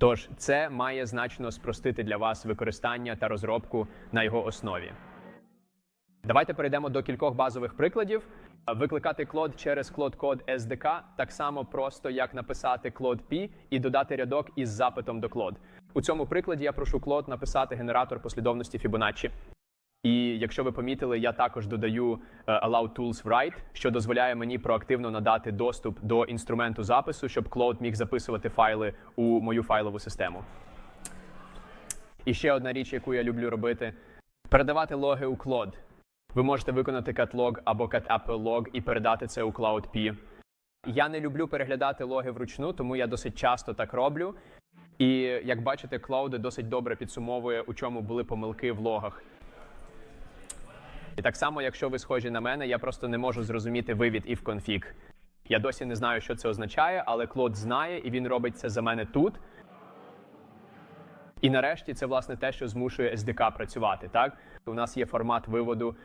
Тож це має значно спростити для вас використання та розробку на його основі. Давайте перейдемо до кількох базових прикладів. Викликати Cloud через Cloud Code SDK так само просто, як написати Cloud P і додати рядок із запитом до Cloud. У цьому прикладі я прошу Cloud написати генератор послідовності Fibonacci. І якщо ви помітили, я також додаю е, Allow Tools Write, що дозволяє мені проактивно надати доступ до інструменту запису, щоб Claude міг записувати файли у мою файлову систему. І ще одна річ, яку я люблю робити: передавати логи у Claude. Ви можете виконати catlog або catapple і передати це у CloudP. Я не люблю переглядати логи вручну, тому я досить часто так роблю. І як бачите, Cloud досить добре підсумовує, у чому були помилки в логах. І так само, якщо ви схожі на мене, я просто не можу зрозуміти вивід і в конфіг. Я досі не знаю, що це означає, але Клод знає, і він робить це за мене тут. І нарешті це власне те, що змушує SDK працювати. Так у нас є формат виводу